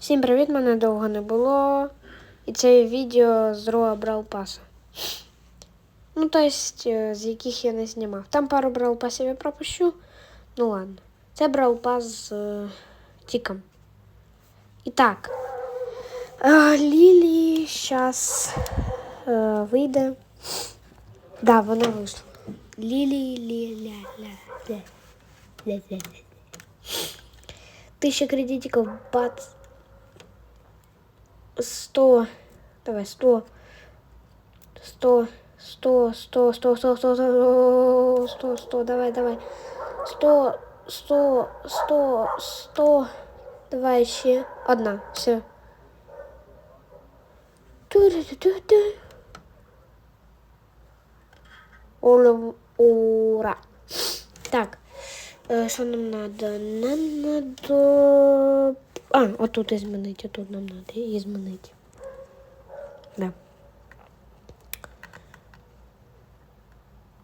Всім привіт, мене довго не було. І це відео з Роа Брал Паса. Ну, то есть, е, з яких я не знімав. Там пару Брал Пасів я пропущу. Ну ладно. Це Брал Пас з е, Тіком. І так. Е, Лілі зараз е, вийде. Да, вона вийшла. Лілі, лі, ля, ля, ля. Ля, ля. Тысяча кредитиков, бац. Сто. Давай, сто. Сто. Сто, сто, сто, сто, сто, сто, сто, сто, давай, давай. Сто, сто, сто, сто. Давай ще. Одна, все. Ура. Ура. Так. Що нам надо? Нам надо. А, отут изменить, отут нам надо изменить. Да.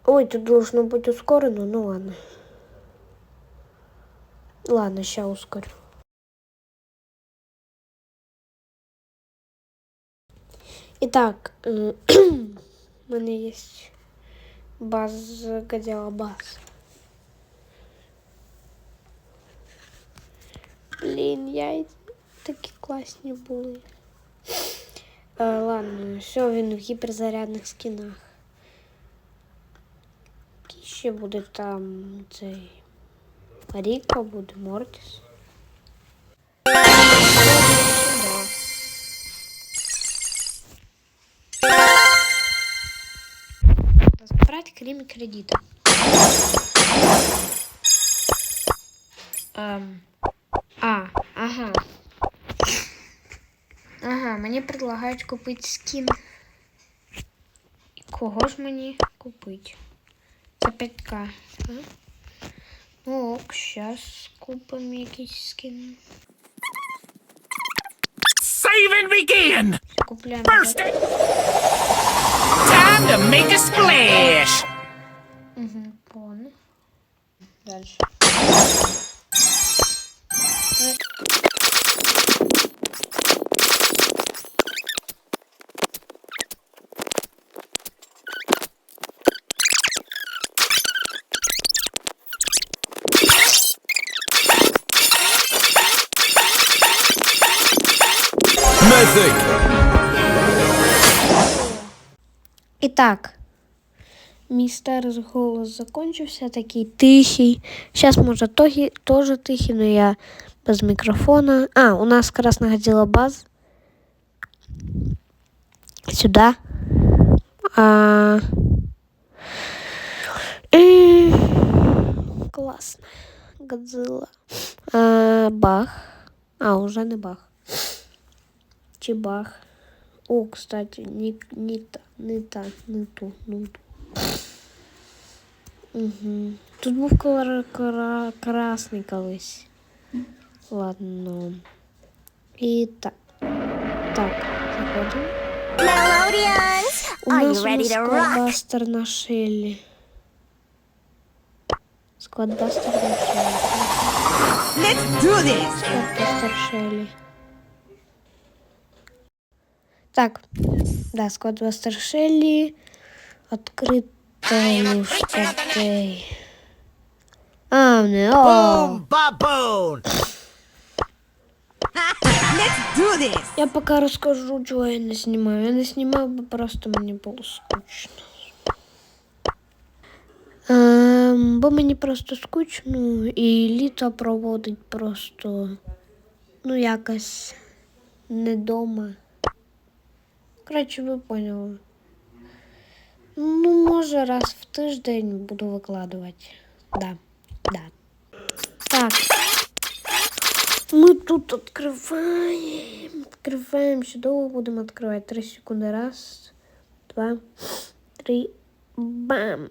Ой, тут должно быть ускорено, ну ладно. Ладно, сейчас ускорю. Итак, у меня есть баз, гадяла баз. Блін, яйця такі класні були. Е, ладно, все, він в гіперзарядних скінах. Який ще буде там цей Ріка, буде Мортіс. Да. Забрать крім кредита. Ем, а, ага. Ага, мені предлагають купити скін. І кого ж мені купити? За 5к. А? Ну ок, щас купимо якийсь скін. Save and begin! Купляємо. First, time to make a splash! Угу, понял. Дальше. І так, мій старий голос закончився, такий тихий. Зараз, може, теж тихий, але я без микрофона. А, у нас красная ходила баз. Сюда. А... и- Классно. Годзилла. А, бах. А, уже не бах. Чи бах. О, кстати, не, не та, не та, не ту, не ту. Угу. Тут був кара, кара, красний колись. Ладно. І так. Так, заходимо. Melodians, У are you нас ready уже to rock? складбастер на Шеллі. Складбастер на Шеллі. Let's do this! Складбастер Шеллі. Так, да, Складбастер Шеллі. Открытый штатей. А, не, о. Boom, baboon! Let's do this! Я пока розкажу, чого я не знімаю. Я не знімав, бо просто мені було скучно. Ем, бо мені просто скучно і літо проводить просто ну якось не дома. Коротше, ви поняли. Ну, може, раз в тиждень буду викладувати. Да, да. Так. Мы тут открываем, открываем, еще долго будем открывать. Три секунды. Раз, два, три, бам.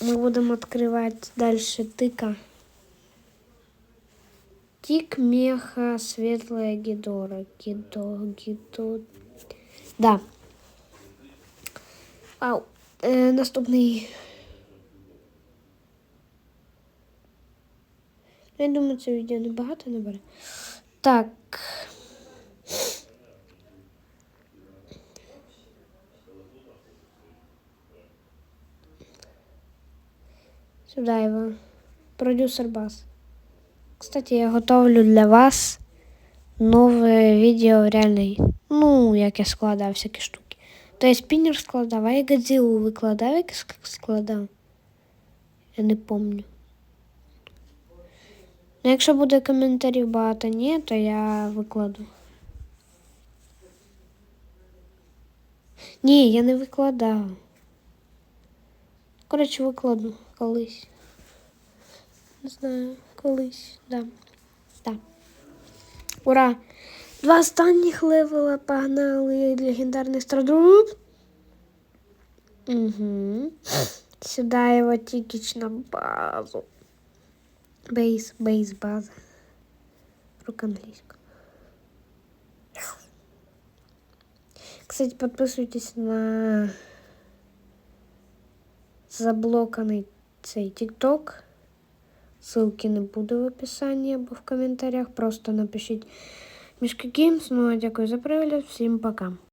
Мы будем открывать дальше тыка. Тик, меха, светлая гидора. Гидо, гидо. Да. Вау. Е, наступний. Ну, я думаю, це відео небагато набере. Так. Сюда його. Продюсер бас. Кстати, я готовлю для вас нове відео реальний. Ну, як я складаю всякі штуки. То я спіннер складав, а я Годзиллу викладав, як складав. Я не помню. Ну, якщо буде коментарів багато ні, то я викладу. Ні, я не викладав. Коротше, викладу колись. Не знаю, колись, да. Да. Ура! Два останніх левела погнали легендарний страдруб. Угу. Сюда его тикич на базу. Бейс, бейс, база. Рук английского. Кстати, подписывайтесь на заблоканный цей ТикТок. Ссылки не буду в описании або в коментарях. Просто напишіть Мішка Геймс. Ну а дякую за перегляд. Всім пока.